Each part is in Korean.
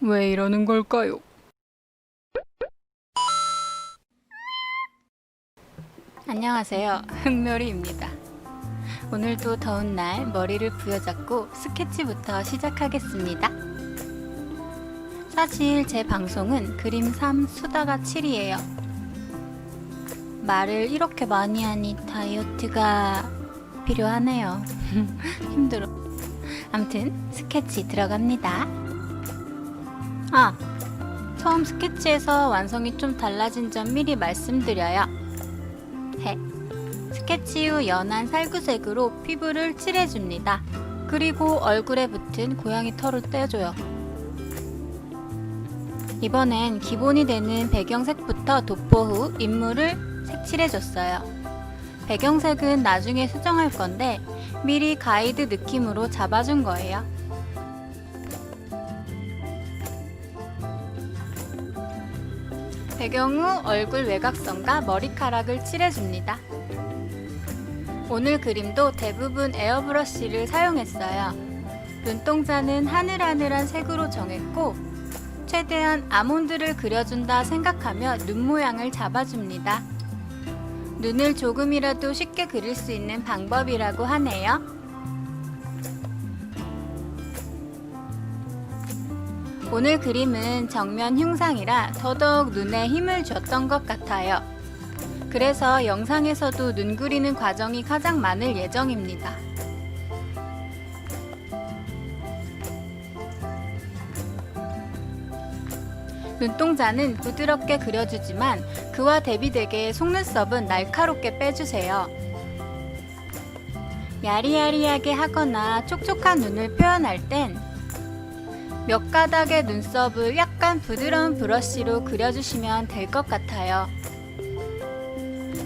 왜 이러는 걸까요? 안녕하세요. 흑묘리입니다. 오늘도 더운 날 머리를 부여잡고 스케치부터 시작하겠습니다. 사실 제 방송은 그림 3 수다가 7이에요. 말을 이렇게 많이 하니 다이어트가 필요하네요. 힘들어. 암튼 스케치 들어갑니다. 아, 처음 스케치에서 완성이 좀 달라진 점 미리 말씀드려요. 해. 스케치 후 연한 살구색으로 피부를 칠해줍니다. 그리고 얼굴에 붙은 고양이 털을 떼줘요. 이번엔 기본이 되는 배경색부터 도포 후 인물을 색칠해줬어요. 배경색은 나중에 수정할 건데 미리 가이드 느낌으로 잡아준 거예요. 배경 후 얼굴 외곽선과 머리카락을 칠해줍니다. 오늘 그림도 대부분 에어브러쉬를 사용했어요. 눈동자는 하늘하늘한 색으로 정했고 최대한 아몬드를 그려준다 생각하며 눈 모양을 잡아줍니다. 눈을 조금이라도 쉽게 그릴 수 있는 방법이라고 하네요. 오늘 그림은 정면 흉상이라 더더욱 눈에 힘을 줬던 것 같아요. 그래서 영상에서도 눈 그리는 과정이 가장 많을 예정입니다. 눈동자는 부드럽게 그려주지만 그와 대비되게 속눈썹은 날카롭게 빼주세요. 야리야리하게 하거나 촉촉한 눈을 표현할 땐 몇 가닥의 눈썹을 약간 부드러운 브러쉬로 그려주시면 될 것 같아요.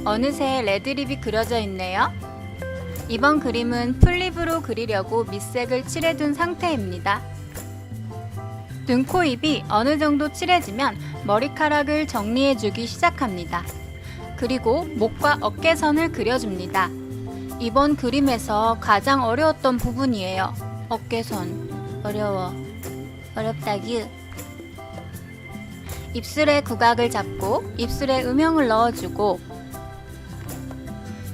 어느새 레드립이 그려져 있네요. 이번 그림은 풀립으로 그리려고 밑색을 칠해둔 상태입니다. 눈, 코, 입이 어느 정도 칠해지면 머리카락을 정리해주기 시작합니다. 그리고 목과 어깨선을 그려줍니다. 이번 그림에서 가장 어려웠던 부분이에요. 어깨선. 어려워. 어렵다규. 입술의 구각을 잡고 입술에 음영을 넣어주고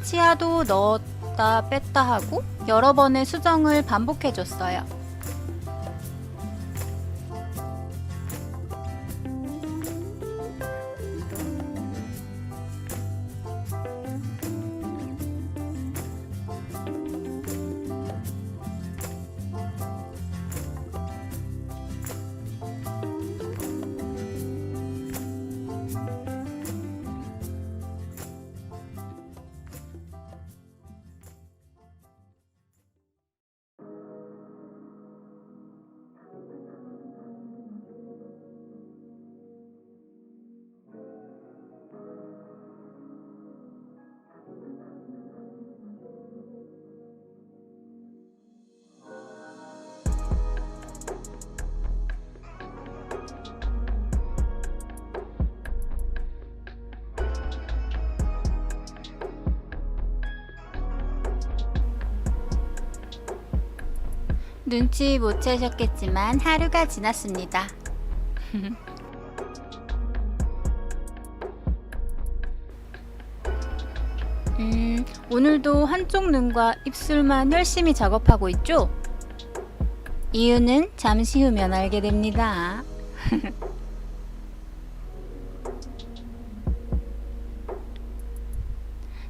치아도 넣었다 뺐다 하고 여러 번의 수정을 반복해줬어요. 눈치 못 채셨겠지만 하루가 지났습니다. 음, 오늘도 한쪽 눈과 입술만 열심히 작업하고 있죠? 이유는 잠시 후면 알게 됩니다.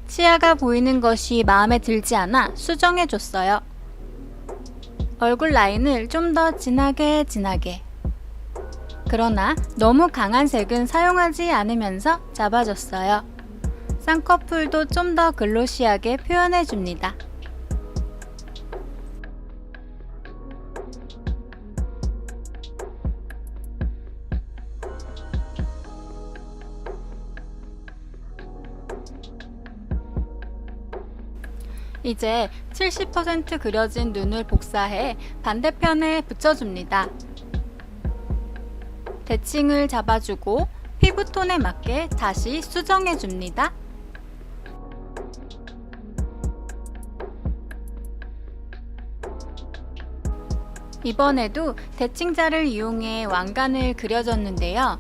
치아가 보이는 것이 마음에 들지 않아 수정해줬어요. 얼굴 라인을 좀 더 진하게 진하게. 그러나 너무 강한 색은 사용하지 않으면서 잡아줬어요. 쌍꺼풀도 좀 더 글로시하게 표현해줍니다. 이제 70% 그려진 눈을 복사해 반대편에 붙여줍니다. 대칭을 잡아주고 피부톤에 맞게 다시 수정해줍니다. 이번에도 대칭자를 이용해 왕관을 그려줬는데요.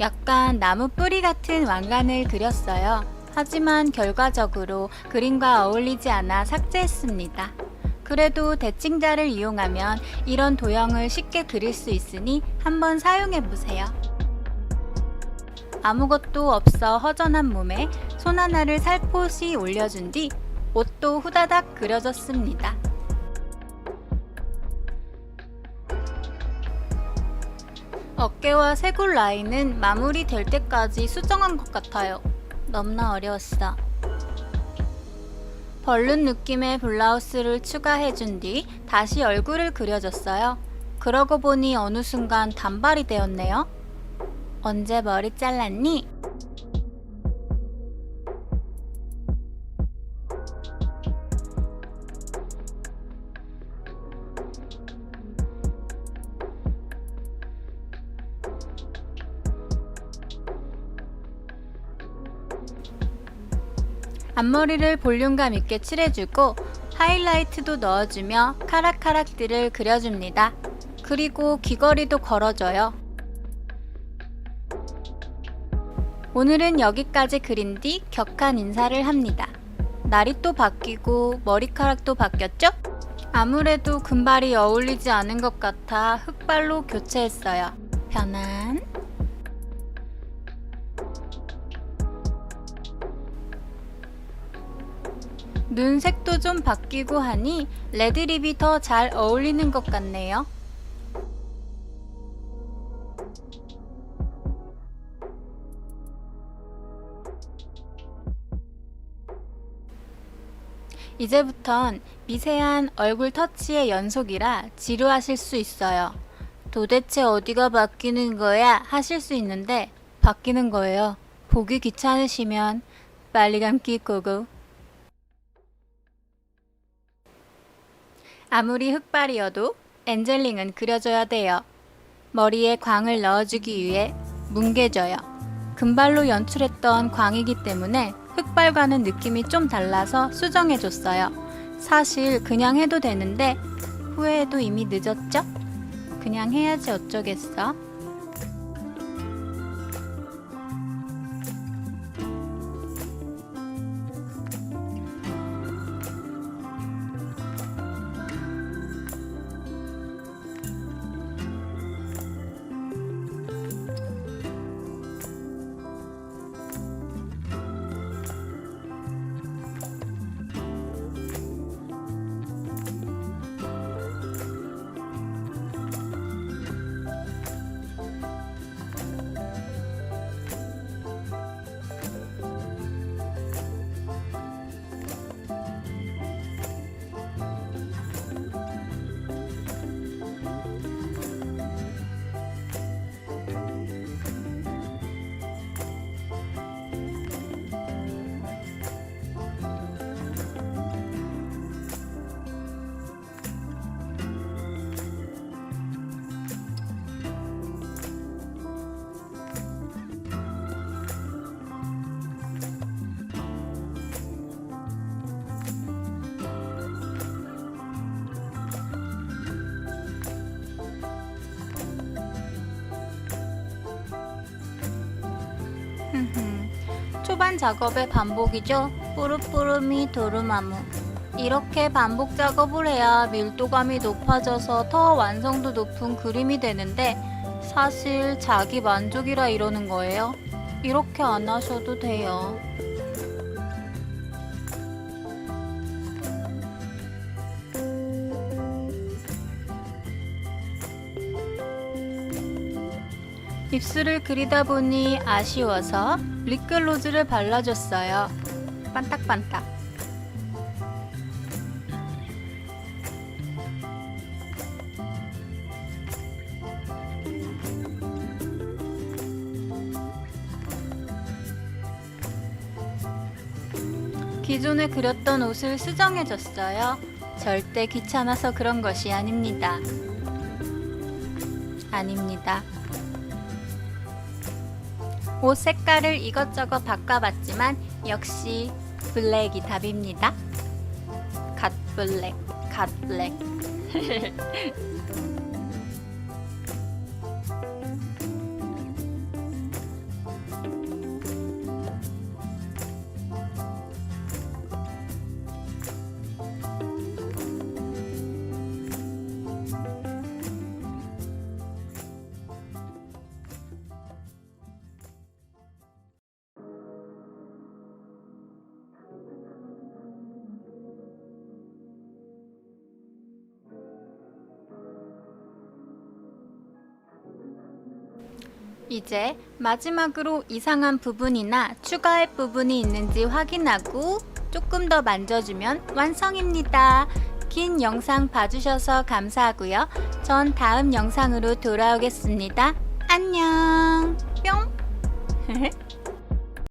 약간 나무 뿌리 같은 왕관을 그렸어요. 하지만 결과적으로 그림과 어울리지 않아 삭제했습니다. 그래도 대칭자를 이용하면 이런 도형을 쉽게 그릴 수 있으니 한번 사용해 보세요. 아무것도 없어 허전한 몸에 손 하나를 살포시 올려준 뒤 옷도 후다닥 그려졌습니다. 어깨와 쇄골 라인은 마무리될 때까지 수정한 것 같아요. 너무나 어려웠어. 벌룬 느낌의 블라우스를 추가해준 뒤 다시 얼굴을 그려줬어요. 그러고 보니 어느 순간 단발이 되었네요. 언제 머리 잘랐니? 앞머리를 볼륨감 있게 칠해주고 하이라이트도 넣어주며 카락카락들을 그려줍니다. 그리고 귀걸이도 걸어줘요. 오늘은 여기까지 그린 뒤 격한 인사를 합니다. 날이 또 바뀌고 머리카락도 바뀌었죠? 아무래도 금발이 어울리지 않은 것 같아 흑발로 교체했어요. 편안. 눈 색도 좀 바뀌고 하니 레드립이 더 잘 어울리는 것 같네요. 이제부턴 미세한 얼굴 터치의 연속이라 지루하실 수 있어요. 도대체 어디가 바뀌는 거야? 하실 수 있는데 바뀌는 거예요. 보기 귀찮으시면 빨리 감기 고고. 아무리 흑발이어도 엔젤링은 그려줘야 돼요. 머리에 광을 넣어주기 위해 뭉개져요. 금발로 연출했던 광이기 때문에 흑발과는 느낌이 좀 달라서 수정해줬어요. 사실 그냥 해도 되는데 후회해도 이미 늦었죠? 그냥 해야지 어쩌겠어? 초반 작업의 반복이죠. 뿌르뿌르미 도르마무. 이렇게 반복 작업을 해야 밀도감이 높아져서 더 완성도 높은 그림이 되는데 사실 자기 만족이라 이러는 거예요. 이렇게 안 하셔도 돼요. 입술을 그리다 보니 아쉬워서 립글로즈를 발라줬어요. 반딱반딱. 기존에 그렸던 옷을 수정해줬어요. 절대 귀찮아서 그런 것이 아닙니다. 아닙니다. 옷 색깔을 이것저것 바꿔봤지만 역시 블랙이 답입니다. 갓 블랙, 갓 블랙. 이제 마지막으로 이상한 부분이나 추가할 부분이 있는지 확인하고 조금 더 만져주면 완성입니다. 긴 영상 봐주셔서 감사하고요. 전 다음 영상으로 돌아오겠습니다. 안녕. 뿅.